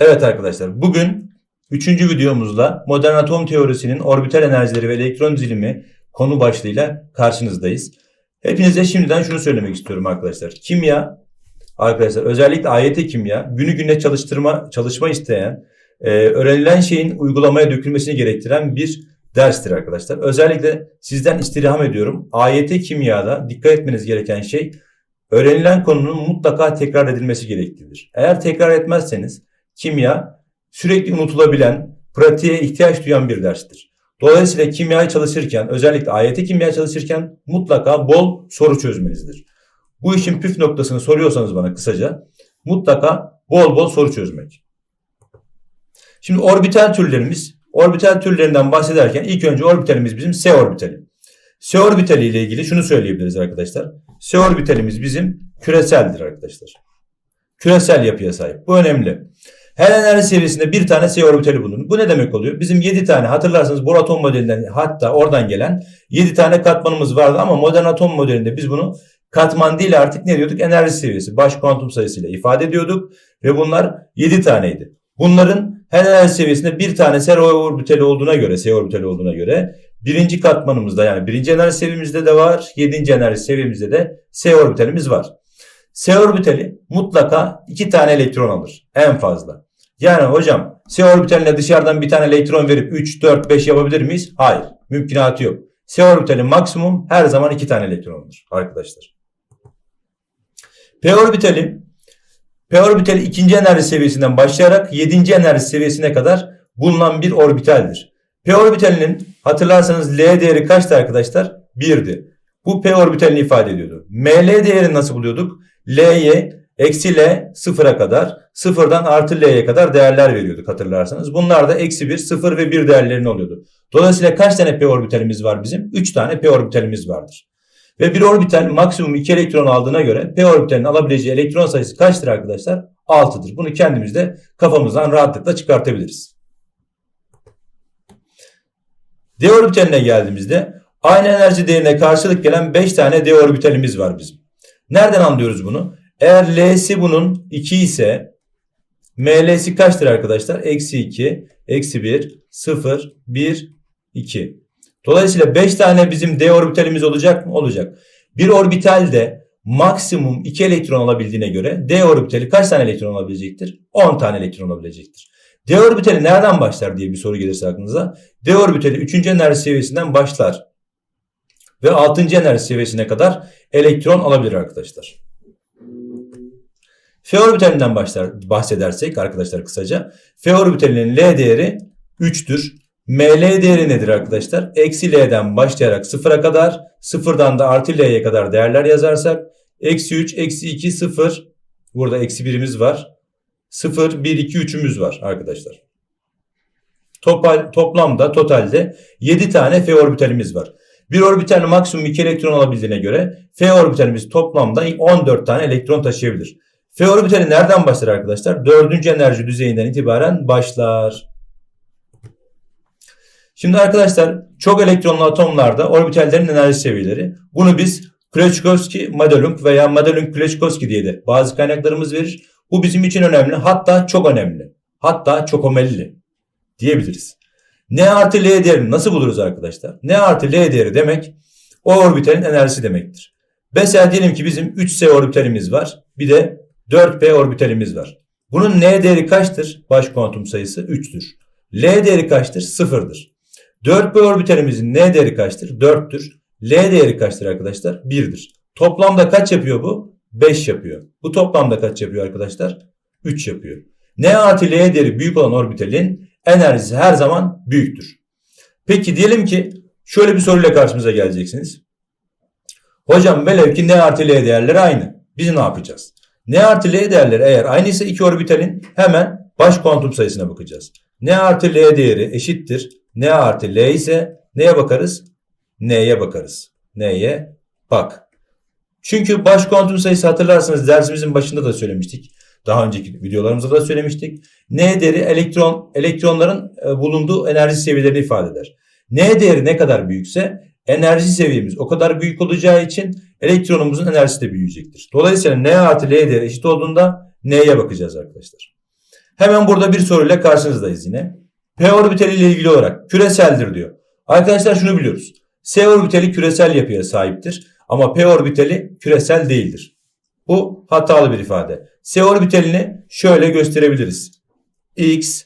Evet arkadaşlar bugün üçüncü videomuzla modern atom teorisinin orbital enerjileri ve elektron dizilimi konu başlığıyla karşınızdayız. Hepinize şimdiden şunu söylemek istiyorum arkadaşlar. Kimya arkadaşlar özellikle AYT kimya günü gününe çalıştırma çalışma isteyen e, öğrenilen şeyin uygulamaya dökülmesini gerektiren bir derstir arkadaşlar. Özellikle sizden istirham ediyorum. AYT kimyada dikkat etmeniz gereken şey öğrenilen konunun mutlaka tekrar edilmesi gereklidir. Eğer tekrar etmezseniz kimya sürekli unutulabilen, pratiğe ihtiyaç duyan bir derstir. Dolayısıyla kimyayı çalışırken, özellikle AYT kimya çalışırken mutlaka bol soru çözmenizdir. Bu işin püf noktasını soruyorsanız bana kısaca mutlaka bol bol soru çözmek. Şimdi orbital türlerimiz, orbital türlerinden bahsederken ilk önce orbitalimiz bizim S orbitali. S orbitali ile ilgili şunu söyleyebiliriz arkadaşlar. S orbitalimiz bizim küreseldir arkadaşlar. Küresel yapıya sahip. Bu önemli. Her enerji seviyesinde bir tane S orbitali bulunur. Bu ne demek oluyor? Bizim 7 tane hatırlarsanız Bohr atom modelinden hatta oradan gelen 7 tane katmanımız vardı ama modern atom modelinde biz bunu katman değil artık ne diyorduk? Enerji seviyesi. Baş kuantum sayısıyla ifade ediyorduk ve bunlar 7 taneydi. Bunların her enerji seviyesinde bir tane S orbitali olduğuna göre, S orbitali olduğuna göre birinci katmanımızda yani birinci enerji seviyemizde de var, yedinci enerji seviyemizde de S orbitalimiz var. S orbitali mutlaka iki tane elektron alır en fazla. Yani hocam S orbitaline dışarıdan bir tane elektron verip 3, 4, 5 yapabilir miyiz? Hayır. Mümkünatı yok. S orbitali maksimum her zaman iki tane elektron alır arkadaşlar. P orbitali P orbitali ikinci enerji seviyesinden başlayarak yedinci enerji seviyesine kadar bulunan bir orbitaldir. P orbitalinin hatırlarsanız L değeri kaçtı arkadaşlar? 1'di. Bu P orbitalini ifade ediyordu. ML değerini nasıl buluyorduk? L'ye eksi L sıfıra kadar sıfırdan artı L'ye kadar değerler veriyorduk hatırlarsanız. Bunlar da eksi 1, 0 ve 1 değerlerini oluyordu. Dolayısıyla kaç tane P orbitalimiz var bizim? 3 tane P orbitalimiz vardır. Ve bir orbital maksimum 2 elektron aldığına göre P orbitalinin alabileceği elektron sayısı kaçtır arkadaşlar? 6'dır. Bunu kendimiz de kafamızdan rahatlıkla çıkartabiliriz. D orbitaline geldiğimizde aynı enerji değerine karşılık gelen 5 tane D orbitalimiz var bizim. Nereden anlıyoruz bunu? Eğer L'si bunun 2 ise ML'si kaçtır arkadaşlar? Eksi 2, eksi 1, 0, 1, 2. Dolayısıyla 5 tane bizim D orbitalimiz olacak mı? Olacak. Bir orbitalde maksimum 2 elektron alabildiğine göre D orbitali kaç tane elektron alabilecektir? 10 tane elektron alabilecektir. D orbitali nereden başlar diye bir soru gelirse aklınıza. D orbitali 3. enerji seviyesinden başlar. Ve 6. enerji seviyesine kadar elektron alabilir arkadaşlar. F orbitalinden başlar, bahsedersek arkadaşlar kısaca. F orbitalinin L değeri 3'tür. ML değeri nedir arkadaşlar? Eksi L'den başlayarak sıfıra kadar, sıfırdan da artı L'ye kadar değerler yazarsak, eksi 3, eksi 2, 0, burada eksi 1'imiz var. 0, 1, 2, 3'ümüz var arkadaşlar. Topal, toplamda, totalde 7 tane F orbitalimiz var. Bir orbital maksimum 2 elektron alabildiğine göre F orbitalimiz toplamda 14 tane elektron taşıyabilir. F orbitali nereden başlar arkadaşlar? Dördüncü enerji düzeyinden itibaren başlar. Şimdi arkadaşlar çok elektronlu atomlarda orbitallerin enerji seviyeleri. Bunu biz Krejcikowski-Madelung veya Madelung-Krejcikowski diye de bazı kaynaklarımız verir. Bu bizim için önemli. Hatta çok önemli. Hatta çok omelli diyebiliriz. N artı L değerini nasıl buluruz arkadaşlar? N artı L değeri demek o orbitalin enerjisi demektir. Mesela diyelim ki bizim 3S orbitalimiz var. Bir de 4P orbitalimiz var. Bunun N değeri kaçtır? Baş kuantum sayısı 3'tür. L değeri kaçtır? 0'dır. 4P orbitalimizin N değeri kaçtır? 4'tür. L değeri kaçtır arkadaşlar? 1'dir. Toplamda kaç yapıyor bu? 5 yapıyor. Bu toplamda kaç yapıyor arkadaşlar? 3 yapıyor. N artı L değeri büyük olan orbitalin enerjisi her zaman büyüktür. Peki diyelim ki şöyle bir soruyla karşımıza geleceksiniz. Hocam velev ki N artı L değerleri aynı. Biz ne yapacağız? N artı L değerleri eğer aynıysa iki orbitalin hemen baş kuantum sayısına bakacağız. N artı L değeri eşittir. N artı L ise neye bakarız? N'ye bakarız. N'ye bak. Çünkü baş kuantum sayısı hatırlarsanız dersimizin başında da söylemiştik. Daha önceki videolarımızda da söylemiştik. N değeri elektron elektronların e, bulunduğu enerji seviyelerini ifade eder. N değeri ne kadar büyükse enerji seviyemiz o kadar büyük olacağı için elektronumuzun enerjisi de büyüyecektir. Dolayısıyla N artı L değeri eşit olduğunda N'ye bakacağız arkadaşlar. Hemen burada bir soruyla karşınızdayız yine. P orbitali ile ilgili olarak küreseldir diyor. Arkadaşlar şunu biliyoruz. S orbitali küresel yapıya sahiptir ama P orbitali küresel değildir. Bu hatalı bir ifade. S orbitalini şöyle gösterebiliriz. X,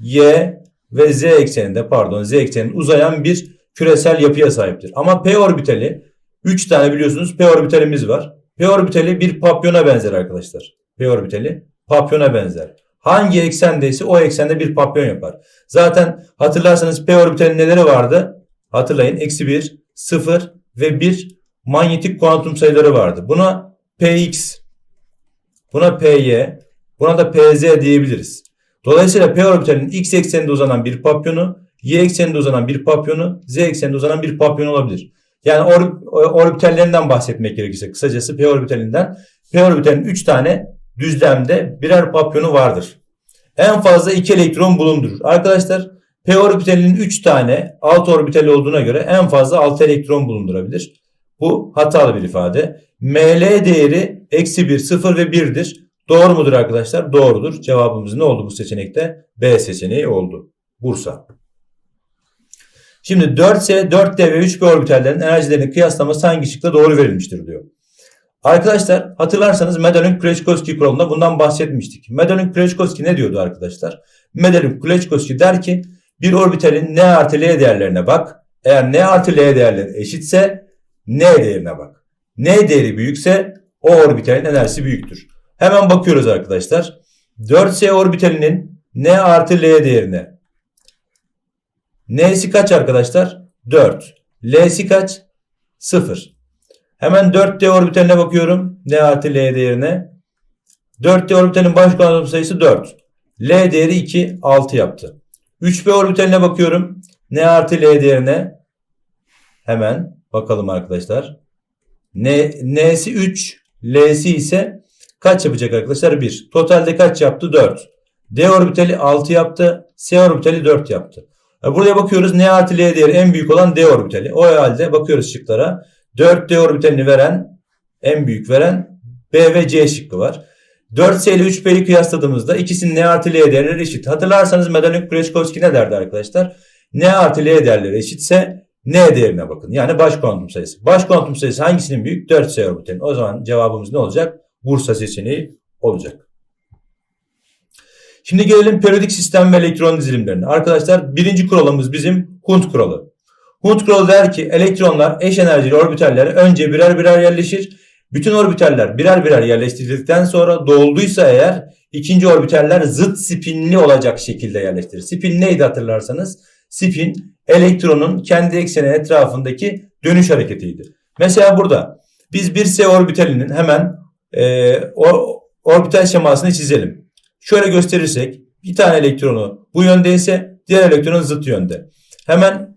Y ve Z ekseninde pardon Z ekseninde uzayan bir küresel yapıya sahiptir. Ama P orbitali 3 tane biliyorsunuz P orbitalimiz var. P orbitali bir papyona benzer arkadaşlar. P orbitali papyona benzer. Hangi eksendeyse o eksende bir papyon yapar. Zaten hatırlarsanız P orbitalinin neleri vardı? Hatırlayın. Eksi 1, 0 ve 1 manyetik kuantum sayıları vardı. Buna Px, buna Py, buna da Pz diyebiliriz. Dolayısıyla P orbitalinin x ekseninde uzanan bir papyonu, y ekseninde uzanan bir papyonu, z ekseninde uzanan bir papyon olabilir. Yani or, orbitallerinden bahsetmek gerekirse kısacası P orbitalinden P orbitalinin 3 tane düzlemde birer papyonu vardır. En fazla 2 elektron bulundurur. Arkadaşlar P orbitalinin 3 tane alt orbitali olduğuna göre en fazla 6 elektron bulundurabilir. Bu hatalı bir ifade. ML değeri eksi 1, 0 ve 1'dir. Doğru mudur arkadaşlar? Doğrudur. Cevabımız ne oldu bu seçenekte? B seçeneği oldu. Bursa. Şimdi 4S, 4D ve 3B orbitallerin enerjilerini kıyaslaması hangi şıkta doğru verilmiştir diyor. Arkadaşlar hatırlarsanız Medalin-Kleczkowski kuralında bundan bahsetmiştik. Medalin-Kleczkowski ne diyordu arkadaşlar? Medalin-Kleczkowski der ki bir orbitalin N artı L değerlerine bak. Eğer N artı L değerleri eşitse N değerine bak. N değeri büyükse o orbitalin enerjisi büyüktür. Hemen bakıyoruz arkadaşlar. 4S orbitalinin N artı L değerine. N'si kaç arkadaşlar? 4. L'si kaç? 0. Hemen 4D orbitaline bakıyorum. N artı L değerine. 4D orbitalinin baş kuantum sayısı 4. L değeri 2, 6 yaptı. 3B orbitaline bakıyorum. N artı L değerine. Hemen bakalım arkadaşlar. N, N'si 3, L'si ise kaç yapacak arkadaşlar? 1. Totalde kaç yaptı? 4. D orbitali 6 yaptı. S orbitali 4 yaptı. E, buraya bakıyoruz. N artı L değeri en büyük olan D orbitali. O halde bakıyoruz şıklara. 4D orbitalini veren en büyük veren B ve C şıkkı var. 4S ile 3B'yi kıyasladığımızda ikisinin N artı L değerleri eşit. Hatırlarsanız Medalyon Kreshkovski ne derdi arkadaşlar? N artı L değerleri eşitse N değerine bakın. Yani baş kuantum sayısı. Baş kuantum sayısı hangisinin büyük? 4S orbitalin. O zaman cevabımız ne olacak? Bursa seçeneği olacak. Şimdi gelelim periyodik sistem ve elektron dizilimlerine. Arkadaşlar birinci kuralımız bizim Hund kuralı. Hund kuralı der ki elektronlar eş enerjili orbitallere önce birer birer yerleşir. Bütün orbitaller birer birer yerleştirildikten sonra dolduysa eğer ikinci orbitaller zıt spinli olacak şekilde yerleştirir. Spin neydi hatırlarsanız? Spin elektronun kendi ekseni etrafındaki dönüş hareketiydi. Mesela burada biz bir S orbitalinin hemen e, o, orbital şemasını çizelim. Şöyle gösterirsek bir tane elektronu bu yöndeyse diğer elektronun zıt yönde. Hemen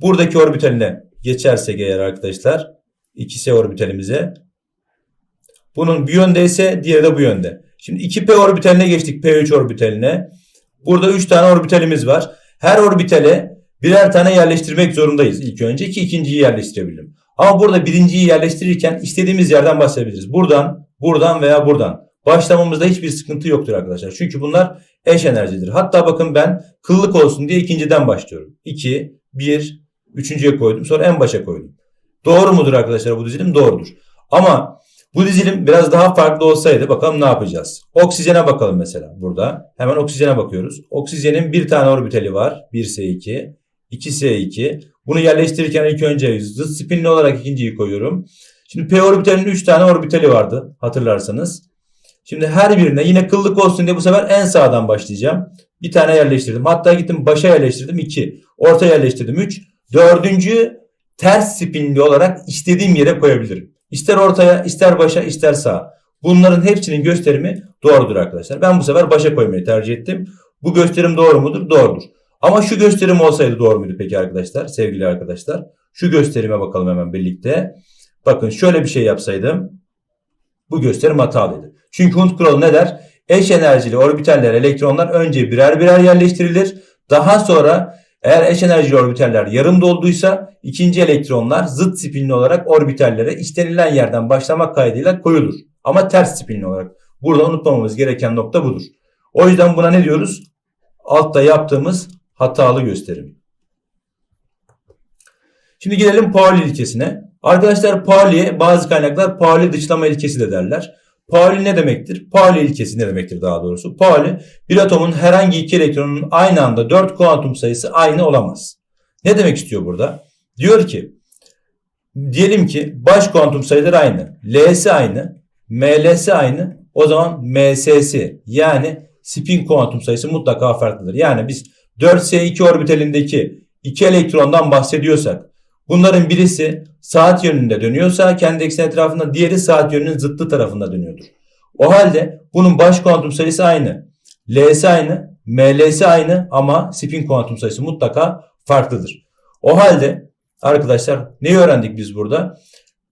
buradaki orbitaline geçersek eğer arkadaşlar 2S orbitalimize bunun bir yöndeyse diğeri de bu yönde. Şimdi 2P orbitaline geçtik P3 orbitaline. Burada 3 tane orbitalimiz var. Her orbitale birer tane yerleştirmek zorundayız ilk önce ki ikinciyi yerleştirebilirim. Ama burada birinciyi yerleştirirken istediğimiz yerden başlayabiliriz. Buradan, buradan veya buradan. Başlamamızda hiçbir sıkıntı yoktur arkadaşlar. Çünkü bunlar eş enerjidir. Hatta bakın ben kıllık olsun diye ikinciden başlıyorum. 2, 1, üçüncüye koydum. Sonra en başa koydum. Doğru mudur arkadaşlar bu dizilim? Doğrudur. Ama bu dizilim biraz daha farklı olsaydı bakalım ne yapacağız? Oksijene bakalım mesela burada. Hemen oksijene bakıyoruz. Oksijenin bir tane orbitali var. 1S2, 2S2. Bunu yerleştirirken ilk önce zıt spinli olarak ikinciyi koyuyorum. Şimdi P orbitalinin 3 tane orbitali vardı hatırlarsanız. Şimdi her birine yine kıllık olsun diye bu sefer en sağdan başlayacağım. Bir tane yerleştirdim. Hatta gittim başa yerleştirdim 2. Orta yerleştirdim 3. Dördüncü ters spinli olarak istediğim yere koyabilirim. İster ortaya, ister başa, ister sağa. Bunların hepsinin gösterimi doğrudur arkadaşlar. Ben bu sefer başa koymayı tercih ettim. Bu gösterim doğru mudur? Doğrudur. Ama şu gösterim olsaydı doğru muydu peki arkadaşlar? Sevgili arkadaşlar. Şu gösterime bakalım hemen birlikte. Bakın şöyle bir şey yapsaydım. Bu gösterim hatalıydı. Çünkü Hund kuralı ne der? Eş enerjili orbitaller, elektronlar önce birer birer yerleştirilir. Daha sonra eğer eş enerjili orbitaller yarım dolduysa ikinci elektronlar zıt spinli olarak orbitallere istenilen yerden başlamak kaydıyla koyulur. Ama ters spinli olarak. Burada unutmamamız gereken nokta budur. O yüzden buna ne diyoruz? Altta yaptığımız hatalı gösterim. Şimdi gelelim Pauli ilkesine. Arkadaşlar Pauli'ye bazı kaynaklar Pauli dışlama ilkesi de derler. Pauli ne demektir? Pauli ilkesi ne demektir daha doğrusu? Pauli bir atomun herhangi iki elektronunun aynı anda 4 kuantum sayısı aynı olamaz. Ne demek istiyor burada? Diyor ki diyelim ki baş kuantum sayıları aynı. L'si aynı. ML'si aynı. O zaman MS'si yani spin kuantum sayısı mutlaka farklıdır. Yani biz 4s2 orbitalindeki iki elektrondan bahsediyorsak bunların birisi saat yönünde dönüyorsa kendi ekseni etrafında diğeri saat yönünün zıttı tarafında dönüyordur. O halde bunun baş kuantum sayısı aynı. L'si aynı, ML'si aynı ama spin kuantum sayısı mutlaka farklıdır. O halde arkadaşlar neyi öğrendik biz burada?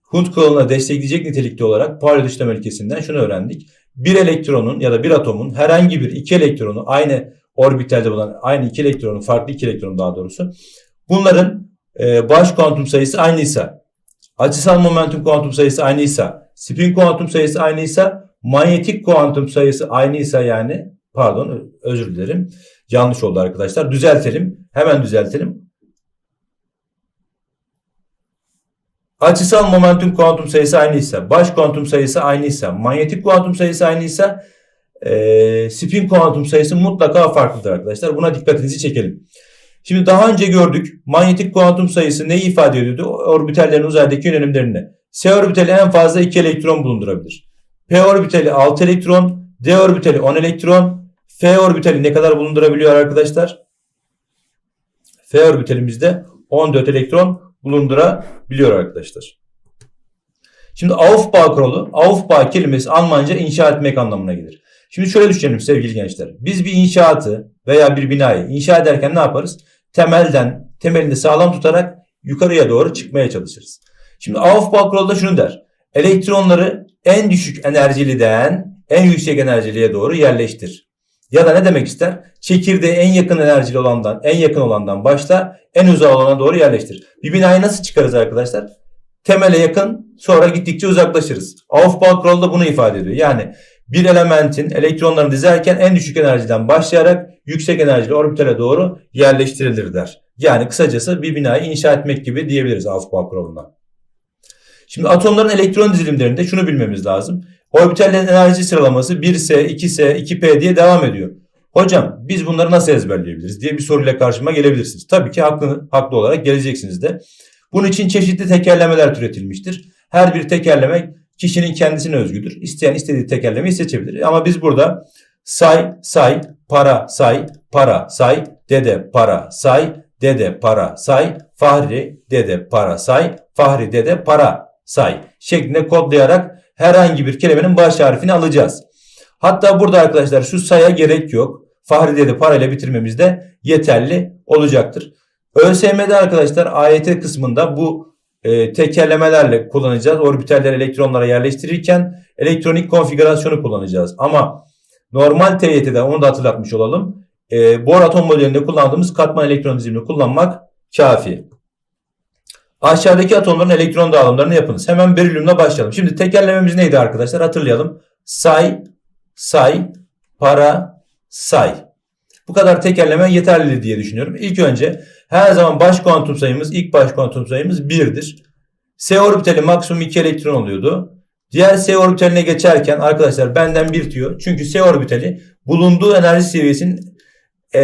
Hund kuralına destekleyecek nitelikte olarak Pauli dışlama ilkesinden şunu öğrendik. Bir elektronun ya da bir atomun herhangi bir iki elektronu aynı orbitalde bulunan aynı iki elektronun farklı iki elektron daha doğrusu bunların e, baş kuantum sayısı aynıysa açısal momentum kuantum sayısı aynıysa spin kuantum sayısı aynıysa manyetik kuantum sayısı aynıysa yani pardon özür dilerim yanlış oldu arkadaşlar düzeltelim hemen düzeltelim Açısal momentum kuantum sayısı aynıysa, baş kuantum sayısı aynıysa, manyetik kuantum sayısı aynıysa e, spin kuantum sayısı mutlaka farklıdır arkadaşlar. Buna dikkatinizi çekelim. Şimdi daha önce gördük manyetik kuantum sayısı neyi ifade ediyordu? Orbitallerin uzaydaki yönelimlerini. S orbitali en fazla 2 elektron bulundurabilir. P orbitali 6 elektron, D orbitali 10 elektron, F orbitali ne kadar bulundurabiliyor arkadaşlar? F orbitalimizde 14 elektron bulundurabiliyor arkadaşlar. Şimdi Aufbau kuralı, Aufbau kelimesi Almanca inşa etmek anlamına gelir. Şimdi şöyle düşünelim sevgili gençler. Biz bir inşaatı veya bir binayı inşa ederken ne yaparız? Temelden, temelini sağlam tutarak yukarıya doğru çıkmaya çalışırız. Şimdi Aufbau kuralı da şunu der. Elektronları en düşük enerjiliden en yüksek enerjiliye doğru yerleştir. Ya da ne demek ister? Çekirdeğe en yakın enerjili olandan, en yakın olandan başla, en uzak olana doğru yerleştir. Bir binayı nasıl çıkarız arkadaşlar? Temele yakın, sonra gittikçe uzaklaşırız. Aufbau kuralı da bunu ifade ediyor. Yani bir elementin elektronlarını dizerken en düşük enerjiden başlayarak yüksek enerjili orbitale doğru yerleştirilir der. Yani kısacası bir binayı inşa etmek gibi diyebiliriz Aufbau kuralına. Şimdi atomların elektron dizilimlerinde şunu bilmemiz lazım. Orbitallerin enerji sıralaması 1S, 2S, 2P diye devam ediyor. Hocam biz bunları nasıl ezberleyebiliriz diye bir soruyla karşıma gelebilirsiniz. Tabii ki haklı, haklı olarak geleceksiniz de. Bunun için çeşitli tekerlemeler türetilmiştir. Her bir tekerleme kişinin kendisine özgüdür. İsteyen istediği tekerlemeyi seçebilir. Ama biz burada say, say, para, say, para, say, dede, para, say, dede, para, say, fahri, dede, para, say, fahri, dede, para, say şeklinde kodlayarak herhangi bir kelimenin baş harfini alacağız. Hatta burada arkadaşlar şu saya gerek yok. Fahri de parayla bitirmemiz de yeterli olacaktır. ÖSYM'de arkadaşlar AYT kısmında bu e, tekerlemelerle kullanacağız. Orbitaller elektronlara yerleştirirken elektronik konfigürasyonu kullanacağız. Ama normal TYT'de onu da hatırlatmış olalım. E, Bohr atom modelinde kullandığımız katman elektron dizimini kullanmak kafi. Aşağıdaki atomların elektron dağılımlarını yapınız. Hemen berilyumla başlayalım. Şimdi tekerlememiz neydi arkadaşlar? Hatırlayalım. Say, say, para, say. Bu kadar tekerleme yeterli diye düşünüyorum. İlk önce her zaman baş kuantum sayımız, ilk baş kuantum sayımız 1'dir. S orbitali maksimum 2 elektron oluyordu. Diğer S orbitaline geçerken arkadaşlar benden bir diyor. Çünkü S orbitali bulunduğu enerji seviyesinin e,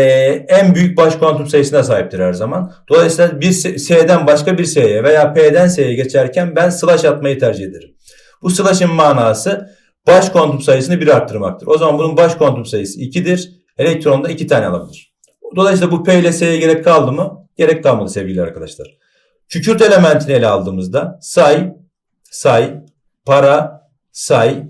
en büyük baş kuantum sayısına sahiptir her zaman. Dolayısıyla bir S'den başka bir S'ye veya P'den S'ye geçerken ben slash atmayı tercih ederim. Bu slash'ın manası baş kuantum sayısını bir arttırmaktır. O zaman bunun baş kuantum sayısı 2'dir. Elektron da 2 tane alabilir. Dolayısıyla bu P ile S'ye gerek kaldı mı? Gerek kalmadı sevgili arkadaşlar. Kükürt elementini ele aldığımızda say, say, para, say,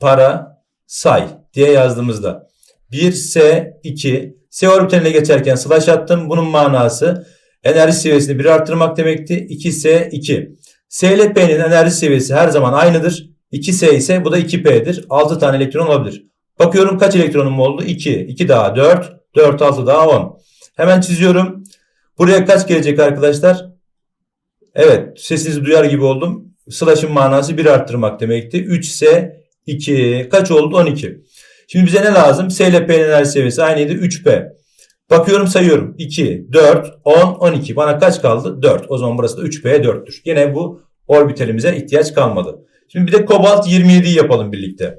para, say diye yazdığımızda 1S, 2, S orbitaline geçerken slash attım. Bunun manası enerji seviyesini bir arttırmak demekti. 2S 2. S ile P'nin enerji seviyesi her zaman aynıdır. 2S ise bu da 2P'dir. 6 tane elektron olabilir. Bakıyorum kaç elektronum oldu? 2. 2 daha 4. 4 6 daha 10. Hemen çiziyorum. Buraya kaç gelecek arkadaşlar? Evet sesinizi duyar gibi oldum. Slash'ın manası bir arttırmak demekti. 3S 2 kaç oldu? 12. Şimdi bize ne lazım? S ile P'nin enerji seviyesi aynıydı 3P. Bakıyorum sayıyorum. 2, 4, 10, 12. Bana kaç kaldı? 4. O zaman burası da 3P 4'tür. Yine bu orbitalimize ihtiyaç kalmadı. Şimdi bir de kobalt 27'yi yapalım birlikte.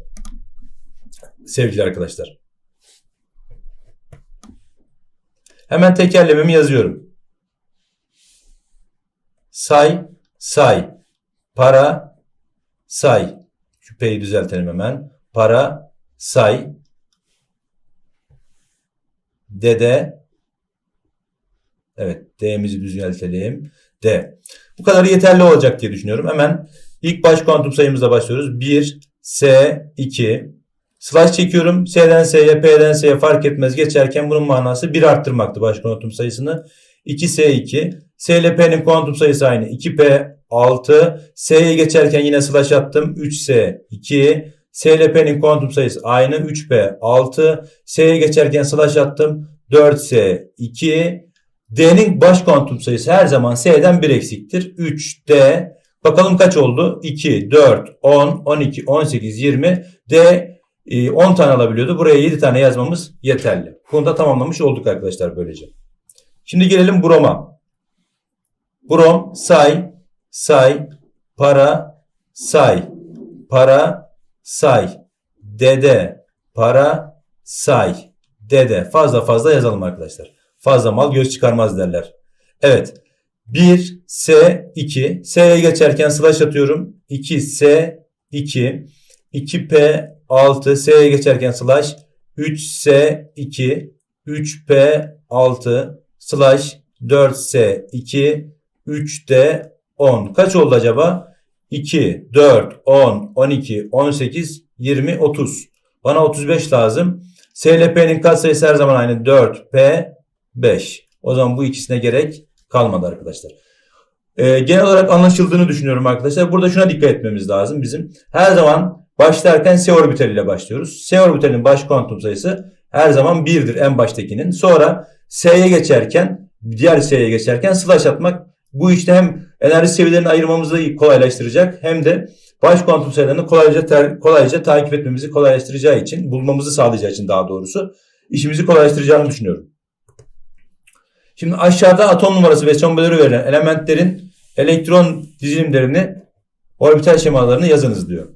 Sevgili arkadaşlar. Hemen tekerlememi yazıyorum. Say, say. Para, say. Şu P'yi düzeltelim hemen. Para, say. Dede. Evet, D'mizi düzeltelim. D. Bu kadar yeterli olacak diye düşünüyorum. Hemen ilk baş kuantum sayımızla başlıyoruz. 1, S, 2. Slash çekiyorum. S'den S'ye, P'den S'ye fark etmez. Geçerken bunun manası 1 arttırmaktı baş kuantum sayısını. 2S2. S ile P'nin kuantum sayısı aynı. 2P 6. S'ye geçerken yine slash attım. 3S 2. S ile P'nin kuantum sayısı aynı. 3P 6. S'ye geçerken slash attım. 4S 2. D'nin baş kuantum sayısı her zaman S'den 1 eksiktir. 3D. Bakalım kaç oldu? 2, 4, 10, 12, 18, 20. D 10 tane alabiliyordu. Buraya 7 tane yazmamız yeterli. Bunu da tamamlamış olduk arkadaşlar böylece. Şimdi gelelim broma. Brom say, say, para, say, para, say, dede, para, say, dede. Fazla fazla yazalım arkadaşlar. Fazla mal göz çıkarmaz derler. Evet. 1 S 2 S'ye geçerken slash atıyorum. 2 S 2 2 P 6 S'ye geçerken slash. 3 S 2 3 P 6 slash. 4 S 2 3 D 10 kaç oldu acaba? 2 4 10 12 18 20 30 bana 35 lazım. S ile P'nin katsayısı her zaman aynı 4 P 5 o zaman bu ikisine gerek kalmadı arkadaşlar. Ee, genel olarak anlaşıldığını düşünüyorum arkadaşlar. Burada şuna dikkat etmemiz lazım bizim. Her zaman başlarken S orbitali ile başlıyoruz. S orbitalinin baş kuantum sayısı her zaman 1'dir en baştakinin. Sonra S'ye geçerken diğer S'ye geçerken slash atmak bu işte hem enerji seviyelerini ayırmamızı kolaylaştıracak hem de baş kuantum sayılarını kolayca, ter, kolayca takip etmemizi kolaylaştıracağı için, bulmamızı sağlayacağı için daha doğrusu işimizi kolaylaştıracağını düşünüyorum. Şimdi aşağıda atom numarası ve çemberleri verilen elementlerin elektron dizilimlerini orbital şemalarını yazınız diyor.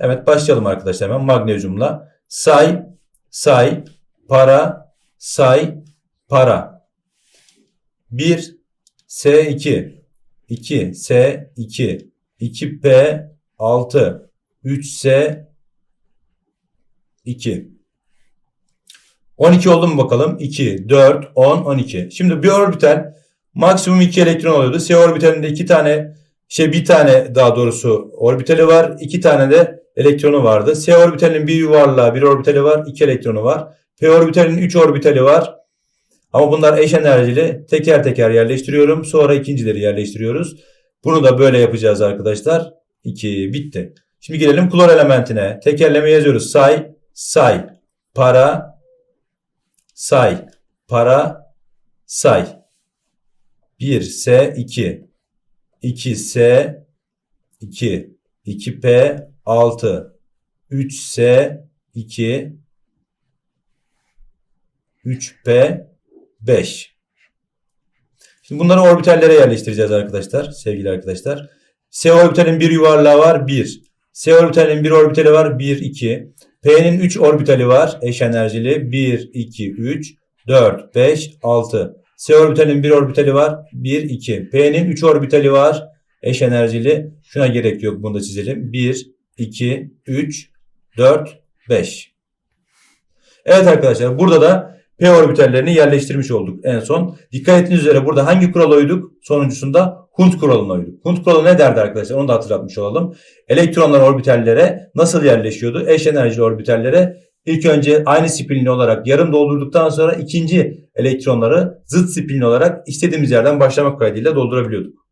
Evet başlayalım arkadaşlar hemen magnezyumla. Say, say, para, say, para. 1 S2 2 S2 2P 6 3S 2 12 oldu mu bakalım? 2, 4, 10, 12. Şimdi bir orbital maksimum 2 elektron oluyordu. S orbitalinde 2 tane şey bir tane daha doğrusu orbitali var. 2 tane de elektronu vardı. S orbitalinin bir yuvarlağı bir orbitali var. 2 elektronu var. P orbitalinin 3 orbitali var. Ama bunlar eş enerjili. Teker teker yerleştiriyorum. Sonra ikincileri yerleştiriyoruz. Bunu da böyle yapacağız arkadaşlar. 2 bitti. Şimdi gelelim klor elementine. Tekerleme yazıyoruz. Say, say, para, say, para, say. 1 S 2 2 S 2 2 P 6 3 S 2 3 P 5 Şimdi bunları orbitallere yerleştireceğiz arkadaşlar. Sevgili arkadaşlar. S orbitalin bir yuvarlağı var 1. S orbitalinin bir orbitali var 1 2. P'nin 3 orbitali var eş enerjili 1 2 3 4 5 6. S orbitalinin bir orbitali var 1 2. P'nin 3 orbitali var eş enerjili. Şuna gerek yok bunu da çizelim. 1 2 3 4 5. Evet arkadaşlar burada da P orbitallerini yerleştirmiş olduk en son. Dikkat ettiğiniz üzere burada hangi kurala uyduk? Sonuncusunda Hund kuralına uyduk. Hund kuralı ne derdi arkadaşlar? Onu da hatırlatmış olalım. Elektronlar orbitallere nasıl yerleşiyordu? Eş enerjili orbitallere ilk önce aynı spinli olarak yarım doldurduktan sonra ikinci elektronları zıt spinli olarak istediğimiz yerden başlamak kaydıyla doldurabiliyorduk.